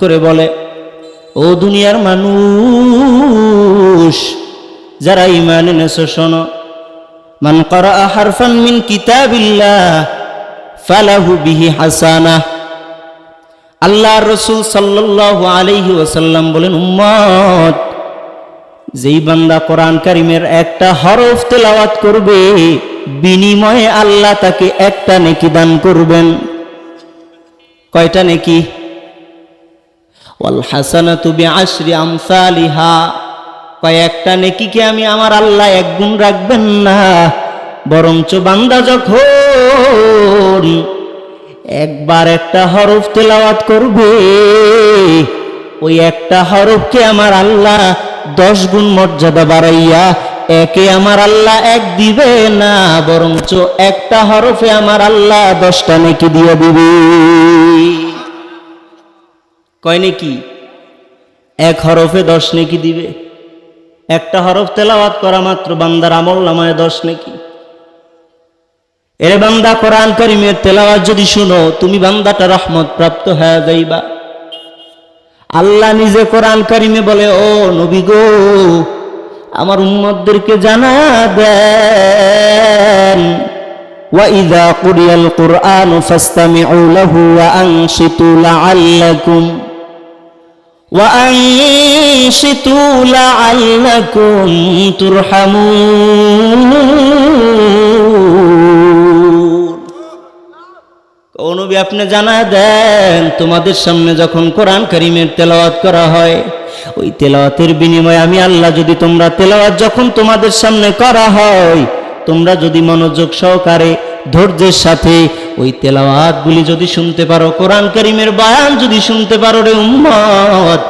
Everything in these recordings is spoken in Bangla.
করে বলে, ও দুনিয়ার মানুষ, যারা ইমান এনেছো, শোনো। মান করা হারফান মিন কিতাবিল্লাহ, ফালাহু বিহি হাসানা। আল্লাহ রসুল সাল্লাল্লাহু আলাইহি ওয়াসাল্লাম বলেন, উম্মত, যেই বান্দা কোরআন কারিমের একটা হরফ তেলাওয়াত করবে, বিনিময়ে আল্লাহ তাকে একটা নেকি দান করবেন। কয়টা নেকি? ওয়াল বিআশরি আমসালিহা। কয়েকটা নেকিকে আমি আমার আল্লাহ এক গুণ রাখবেন না, বরঞ্চ বান্দা যখন একবার একটা হরফ তেলাওয়াত করবে, ওই একটা হরফকে আমার আল্লাহ দশ গুণ মর্যাদা বাড়াইয়া একে আমার আল্লাহ এক দিবে না, বরঞ্চ একটা হরফে আমার আল্লাহ দশটা নেকি দিয়ে দিবে। কয় নেকি এক হরফে দশ নেকি দিবে একটা হরফ তেলাওয়াত করা মাত্র বান্দার আমল নামায় দশ নেকি এরে বান্দা কোরআন করিমের তেলাওয়াত যদি শুনো তুমি বান্দাটা রহমত প্রাপ্ত হয়ে যাইবা আল্লাহ নিজে কোরআন কারিমে বলে ও নবী গো আমার উম্মতদেরকে জানা দেন وإذا قرئ القرآن فاستمعوا له وأنصتوا لعلكم وأنصتوا لعلكم ترحمون ও নবী আপনি জানা দেন তোমাদের সামনে যখন কোরআন করিমের তেলাওয়াত করা হয় ওই তেলাওয়াতের বিনিময়ে আমি আল্লাহ যদি তোমরা তেলাওয়াত যখন তোমাদের সামনে করা হয় তোমরা যদি মনোযোগ সহকারে ধৈর্যের সাথে ওই তেলাওয়াতগুলি যদি শুনতে পারো, কোরআন করিমের বায়ান যদি শুনতে পারো রে উম্মত,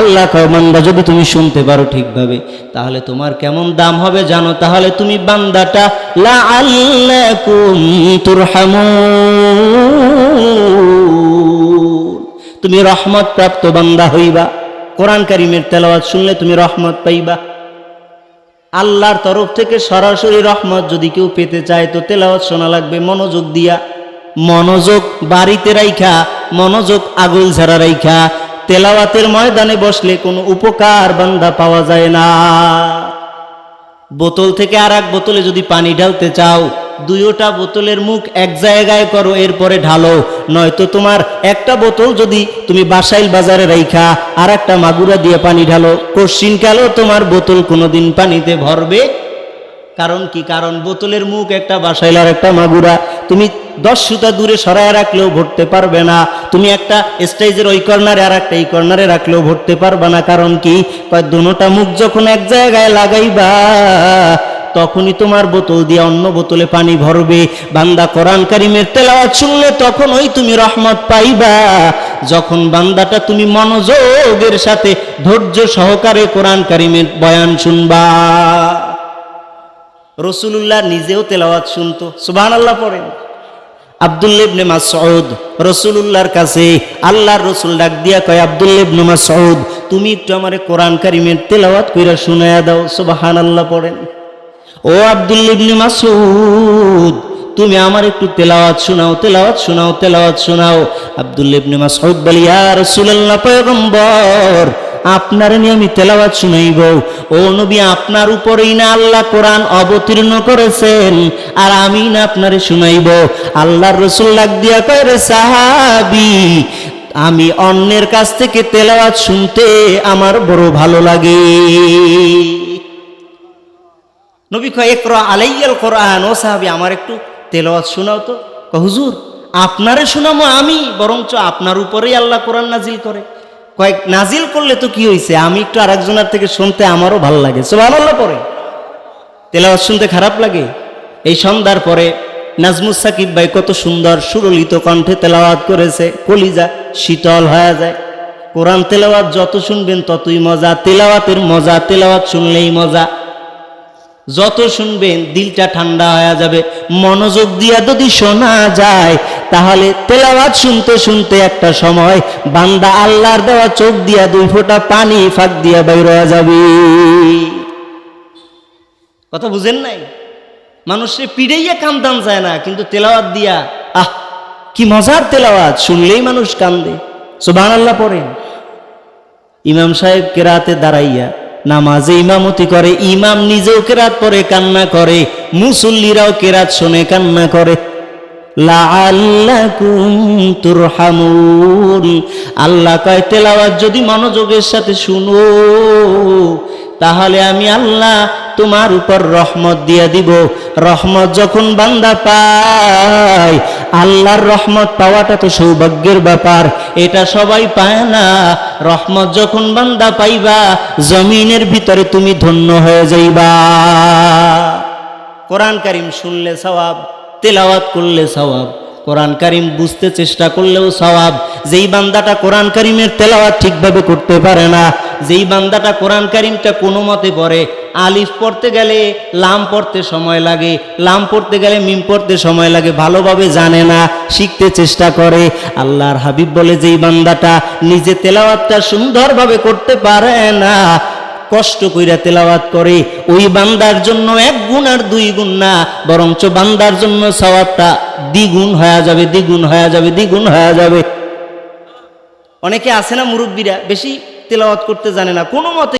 আল্লাহ কমান্ডা যদি তুমি শুনতে পারো ঠিকভাবে, তাহলে তোমার কেমন দাম হবে জানো? তাহলে তুমি বান্দাটা লা তুমি রহমত প্রাপ্ত বান্দা হইবা। কোরআন কারিমের তেলাওয়াত শুনলে তুমি রহমত পাইবা। আল্লাহর তরফ থেকে সরাসরি রহমত যদি কেউ পেতে চায়, তো তেলাওয়াত শোনা লাগবে, মনোযোগ দিয়া। মনোযোগ বাড়িতে রাইখা, মনোযোগ আগুল ঝাড়া রাইখা, তেলাওয়াতের ময়দানে বসলে কোনো উপকার বান্দা পাওয়া যায় না। বোতল থেকে আর এক বোতলে যদি পানি ঢালতে চাও দুইটা বোতলের মুখ এক জায়গায় করো, এরপরে ঢালো। নয়তো তোমার একটা বোতল যদি তুমি বাসাইল বাজারে রাইখা আর একটা মাগুরা দিয়ে পানি ঢালো। কোশ্চিনকালেও তোমার বোতল কোনোদিন পানিতে ভরবে। কারণ কি? কারণ বোতলের মুখ একটা বাসাইল আর একটা মাগুরা। তুমি দশ সুতা দূরে সরায় রাখলেও ভরতে পারবে না। তুমি একটা স্টেজের ওই কর্নারে আর একটা এই কর্নারে রাখলেও ভরতে পারবে না। কারণ কি? দুটা মুখ যখন এক জায়গায় লাগাইবা, তখনই তোমার বোতল দিয়ে অন্য বোতলে পানি ভরবে। বান্দা কোরআন কারিমের তেলাওয়াত শুনলে তখন ওই তুমি রহমত পাইবা। যখন বান্দাটা তুমি মনোযোগের সাথে ধৈর্য সহকারে কোরআন কারিমের বয়ান শুনবা। রসুলুল্লাহ নিজেও তেলাওয়াত শুনতো। সুবাহ আল্লাহ পড়েন। আবদুল্লেবনে মাসউদ, রসুলুল্লাহর কাছে আল্লাহর রসুল ডাক দিয়া কয় আবদুল্লেবনে মাসউদ, তুমি একটু আমারে কোরআন কারিমের তেলাওয়াত কইরা শুনায়া দাও সুবাহান আল্লাহ পড়েন। ও আবদুল্লিবনে মাসউদ, তুমি আমার একটু তেলাওয়াত শোনাও তেলাওয়াত শোনাও তেলাওয়াত শোনাও। আবদুল্লিবনে মাসউদ বলি, ইয়া রাসূলুল্লাহ, পয়গম্বর, আপনার নিয়ে আমি তেলাওয়াত শুনাইব। ও নবী, আপনার উপরেই না আল্লাহ কোরআন অবতীর্ণ করেছেন। আর আমি না আপনারে শুনাইব। আল্লাহর রসুল লাগ দিয়া কয়, রে সাহাবি, আমি অন্যের কাছ থেকে তেলাওয়াত শুনতে আমার বড় ভালো লাগে। নবী কয় একরা আলাইয়াল কোরআন। ও সাহাবি, আমার একটু তেলাওয়াত শোনাও তো। হুজুর, আপনারে শোনামো আমি, বরঞ্চ আপনার উপরেই আল্লাহ কোরআন নাজিল করে। কয়েক নাজিল করলে তো কি হয়েছে আমি একটু আরেকজনের থেকে শুনতে আমারও ভালো লাগে। সুবহানাল্লাহ পরে। তেলাওয়াত শুনতে খারাপ লাগে? এই সন্ধ্যার পরে নাজমুস সাকিব ভাই কত সুন্দর সুরলিত কণ্ঠে তেলাওয়াত করেছে। কলিজা শীতল হয়ে যায়। কোরআন তেলাওয়াত যত শুনবেন ততই মজা, তেলাওয়াতের মজা, তেলাওয়াত শুনলেই মজা। যত শুনবেন দিলটা ঠান্ডা হয়ে যাবে, মনোযোগ দিয়া যদি শোনা যায়, তাহলে তেলাওয়াত শুনতে শুনতে একটা সময় বান্দা আল্লাহর দেওয়া চোখ দিয়া দুই ফোঁটা পানি ফাঁক দিয়া বাইর যাবে। কথা বুঝেন নাই? মানুষ মানুষে পিড়াইয়া কান্দান যায় না, কিন্তু তেলাওয়াত দিয়া, আহ, কি মজার তেলাওয়াত, শুনলেই মানুষ কান্দে। সুবাহ আল্লাহ পড়েন। ইমাম সাহেব কেরাতে দাঁড়াইয়া নামাজে ইমামতি করে, ইমাম নিজেও কেরাত পরে, কান্না করে। মুসল্লিরাও কেরাত শোনে, কান্না করে। আল্লাহ কয়, তেলাওয়াত যদি মনোযোগের সাথে শুনো, তাহলে আমি আল্লাহ তোমার উপর রহমত দিয়ে দিব। রহমত যখন বান্দা পায়, আল্লাহর রহমত পাওয়াটা তো সৌভাগ্যের ব্যাপার, এটা সবাই পায় না। রহমত যখন বান্দা পাইবা, জমিনের ভিতরে তুমি ধন্য হয়ে যাইবা। কোরআন কারিম শুনলে সওয়াব, তেলাওয়াত করলে সওয়াব, কোরআন কারিম বুঝতে চেষ্টা করলেও সওয়াব। যেই বান্দাটা কোরআন কারিমের তেলাওয়াত ঠিকভাবে করতে পারে না, যেই বান্দাটা কোরআন কারিমটা কোনো মতে পড়ে আলিফ পড়তে গেলে লাম পড়তে সময় লাগে, লাম পড়তে গেলে মিম পড়তে সময় লাগে, ভালোভাবে জানে না, শিখতে চেষ্টা করে। আল্লাহর হাবিব বলে, যেই বান্দাটা নিজে তেলাওয়াতটা সুন্দরভাবে করতে পারে না, কষ্ট কইরা তেলাওয়াত করে, ওই বান্দার জন্য এক গুণ আর দুই গুণ না, বরঞ্চ বান্দার জন্য সওয়াবটা দ্বিগুণ হয়ে যাবে, দ্বিগুণ হয়ে যাবে, দ্বিগুণ হয়ে যাবে। অনেকে আছে না মুরব্বীরা, বেশি তেলাওয়াত করতে জানে না, কোনো মতে